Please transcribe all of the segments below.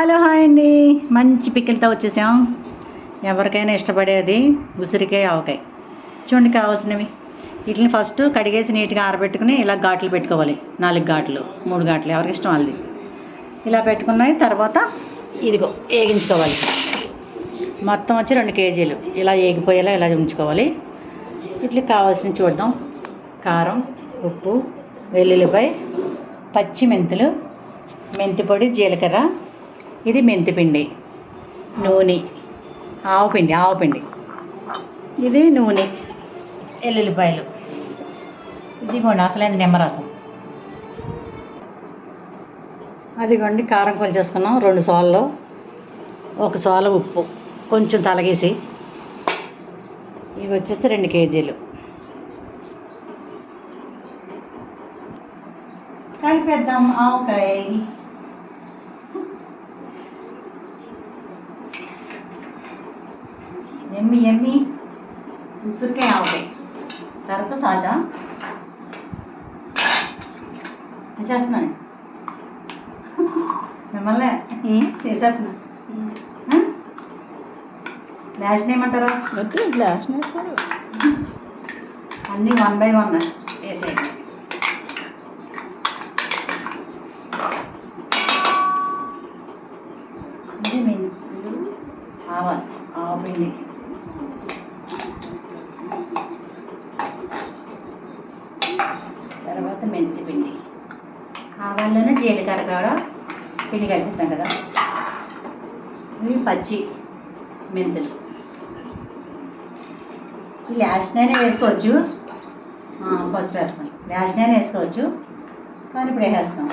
Hello hi అండి. మంచి పిక్కిలతో వచ్చేసాం. ఎవరికైనా ఇష్టపడేది ఉసిరికాయ ఆవకాయ. చూడండి కావాల్సినవి. వీటిని ఫస్ట్ కడిగేసి నీట్గా ఆరబెట్టుకుని ఇలా ఘాట్లు పెట్టుకోవాలి. నాలుగు ఘాట్లు మూడు ఘాట్లు ఎవరికి ఇష్టం వాళ్ళది. ఇలా పెట్టుకున్నాయి. తర్వాత ఇదిగో వేగించుకోవాలి. మొత్తం వచ్చి రెండు కేజీలు. ఇలా ఏగిపోయేలా ఇలా ఉంచుకోవాలి. వీటికి కావాల్సిన చూద్దాం. కారం ఉప్పు వెల్లుల్లిపాయ పచ్చి మెంతులు మెంతి పొడి జీలకర్ర ఇది మెంతి పిండి నూనె. ఆవు పిండి ఆవు పిండి ఇది నూనె. ఎల్లుల్లిపాయలు. ఇదిగోండి అసలైంది నిమ్మరసం. అదిగోండి కారం కొలిచేసుకున్నాం రెండు సోళ్ళు ఒక సోల ఉప్పు. కొంచెం తలగేసి. ఇవి వచ్చేసి రెండు కేజీలు. కలిపేద్దాం ఆవకాయ. ఎమ్మి ఎమ్మి ఉసిరికాయ ఆవకాయ తర్వాత సాల్టా చేస్తున్నాను మిమ్మల్ని చేసేస్తున్నా లాస్ట్ ఏమంటారా వద్దు గ్లాస్ వేసుకోరు అన్నీ వన్ బై వన్ వేసేయండి ఇది మెంతులు ఆవాలు ఆవ పిండి తర్వాత మెంతి పిండి. ఆవాల్లోనే జీలకర్ర కూడా పిండి కలిపిస్తాం కదా. ఇవి పచ్చి మెంతులు. లాస్ట్నైనా వేసుకోవచ్చు. పసుపు వేస్తాం. లాస్ట్నైనా వేసుకోవచ్చు. కానీ ఇప్పుడు వేసేస్తాం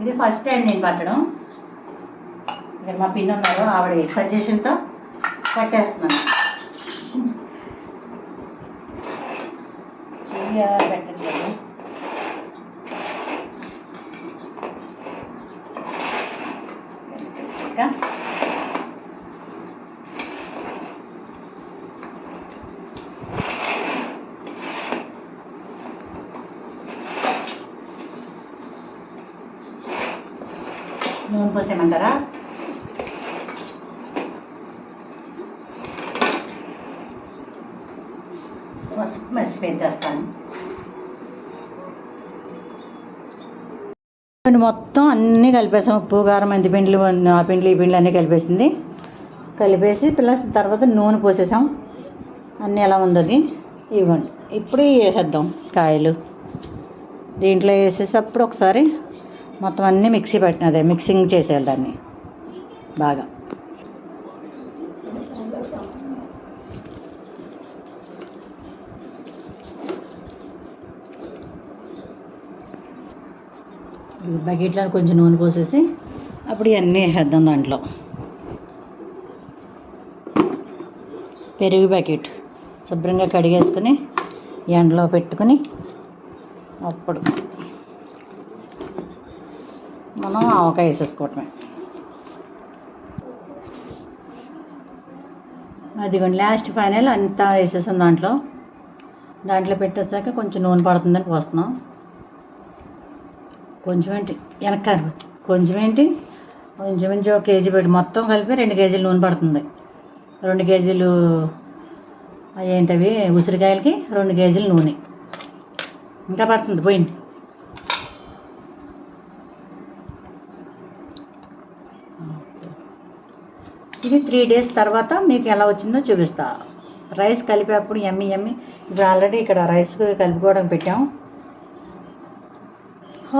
ఇది ఫస్ట్ టైం నేను పట్టడం. ఇక్కడ మా పిన్ ఉన్నారు ఆవిడ సజెషన్తో కట్టేస్తున్నాను. చెయ్య పెట్టట్లేదు నూనె పోసేయమంటారా? పసుపు మర్చిపోయి మొత్తం అన్నీ కలిపేసాం. ఉప్పు కారం మెంతి పిండ్లు ఆ పిండ్లు ఈ పిండ్లు అన్నీ కలిపేసింది. కలిపేసి ప్లస్ తర్వాత నూనె పోసేసాం. అన్నీ ఎలా ఉంది అది ఇవ్వండి. ఇప్పుడు వేసేద్దాం కాయలు. దీంట్లో వేసేసి అప్పుడు ఒకసారి మొత్తం అన్నీ మిక్సీ పెట్టిన అదే మిక్సింగ్ చేసేయాలి దాన్ని. బాగా ఈ బకెట్లో కొంచెం నూనె పోసేసి అప్పుడు ఇవన్నీ వేసేద్దాం దాంట్లో. పెరుగు ప్యాకెట్ శుభ్రంగా కడిగేసుకుని ఎండలో పెట్టుకుని అప్పుడు మనం ఆవకాయ వేసేసుకోవటమే. అదిగోండి లాస్ట్ ఫైనల్ అంతా వేసేసాం దాంట్లో. దాంట్లో పెట్టేసాక కొంచెం నూనె పడుతుందని పోస్తున్నాం. కొంచెం ఏంటి? వెనకారు కొంచెం ఏంటి? కొంచెం ఇంచు ఒక కేజీ పెట్టి మొత్తం కలిపి రెండు కేజీలు నూనె పడుతుంది. రెండు కేజీలు ఏంటవి? ఉసిరికాయలకి రెండు కేజీలు నూనె. ఇంకా పడుతుంది. పోయింది. ఇది త్రీ డేస్ తర్వాత మీకు ఎలా వచ్చిందో చూపిస్తా. రైస్ కలిపేప్పుడు ఎమ్మి ఎమ్మి. ఇప్పుడు ఆల్రెడీ ఇక్కడ రైస్ కలుపుకోవడం పెట్టాం.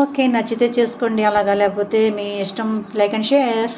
ఓకే నచ్చితే చేసుకోండి అలాగా. లేకపోతే మీ ఇష్టం లైక్ అండ్ షేర్.